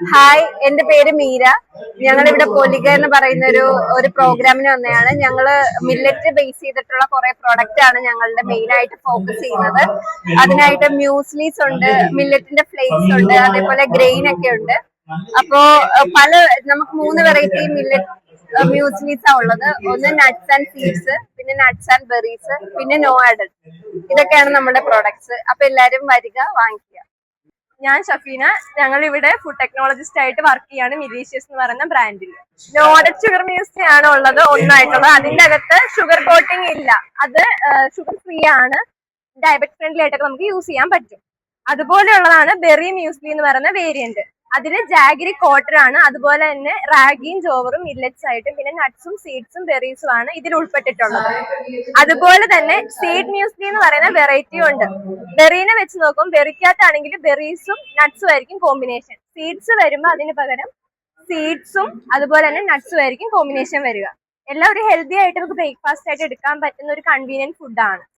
Hi എന്റെ പേര് മീര. ഞങ്ങൾ ഇവിടെ പൊലിക എന്ന് പറയുന്ന ഒരു ഒരു പ്രോഗ്രാമിന് വന്നതാണ്. ഞങ്ങൾ മില്ലറ്റ് ബേസ് ചെയ്തിട്ടുള്ള കുറെ പ്രോഡക്റ്റ് ആണ് ഞങ്ങളുടെ മെയിൻ ആയിട്ട് ഫോക്കസ് ചെയ്യുന്നത്. അതിനായിട്ട് മ്യൂസ്ലീസ് ഉണ്ട് മില്ലറ്റിന്റെ ഫ്ലേക്സ് ഉണ്ട് അതേപോലെ ഗ്രെയിൻ ഒക്കെ ഉണ്ട്. അപ്പോ പല നമുക്ക് മൂന്ന് വെറൈറ്റി മില്ലറ്റ് മ്യൂസ്ലീസ് ആ ഉള്ളത്. ഒന്ന് നട്ട്സ് ആൻഡ് സീഡ്സ് പിന്നെ നട്ട്സ് ആൻഡ് ബെറീസ് പിന്നെ നോ ആഡഡ് ഇതൊക്കെയാണ് നമ്മുടെ പ്രോഡക്ട്സ് അപ്പൊ എല്ലാരും വരിക വാങ്ങിക്കുക. ഞാൻ ഷഫീന. ഞങ്ങൾ ഇവിടെ ഫുഡ് ടെക്നോളജിസ്റ്റ് ആയിട്ട് വർക്ക് ചെയ്യാണ് മിലീഷ്യസ് എന്ന് പറയുന്ന ബ്രാൻഡിൽ നോഡഡ് ഷുഗർ മ്യൂസ്ലി ആണ് ഉള്ളത് ഒന്നായിട്ടുള്ളത്. അതിന്റെ അകത്ത് ഷുഗർ കോട്ടിംഗ് ഇല്ല. അത് ഷുഗർ ഫ്രീ ആണ്. ഡയബറ്റ് ഫ്രണ്ട്ലി ആയിട്ടൊക്കെ നമുക്ക് യൂസ് ചെയ്യാൻ പറ്റും. അതുപോലെയുള്ളതാണ് ബെറി മ്യൂസ്ലി എന്ന് പറയുന്ന വേരിയന്റ് അതിൽ ജാഗിരി കോട്ടർ ആണ്. അതുപോലെ തന്നെ റാഗിയും ജോവറും മില്ലറ്റ്സ് ആയിട്ടും പിന്നെ നട്ട്സും സീഡ്സും ബെറീസും ആണ് ഇതിൽ ഉൾപ്പെട്ടിട്ടുള്ളത്. അതുപോലെ തന്നെ സീഡ് മ്യൂസ്ലി എന്ന് പറയുന്ന വെറൈറ്റിയും ഉണ്ട്. ബെറീനെ വെച്ച് നോക്കും ബെറിക്കകത്താണെങ്കിൽ ബെറീസും നട്ട്സും ആയിരിക്കും കോമ്പിനേഷൻ സീഡ്സ് വരുമ്പോൾ അതിന് പകരം സീഡ്സും അതുപോലെ തന്നെ നട്ട്സും ആയിരിക്കും കോമ്പിനേഷൻ വരിക. എല്ലാം ഒരു ഹെൽത്തി ആയിട്ട് നമുക്ക് ബ്രേക്ക്ഫാസ്റ്റ് ആയിട്ട് എടുക്കാൻ പറ്റുന്ന ഒരു കൺവീനിയന്റ് ഫുഡാണ്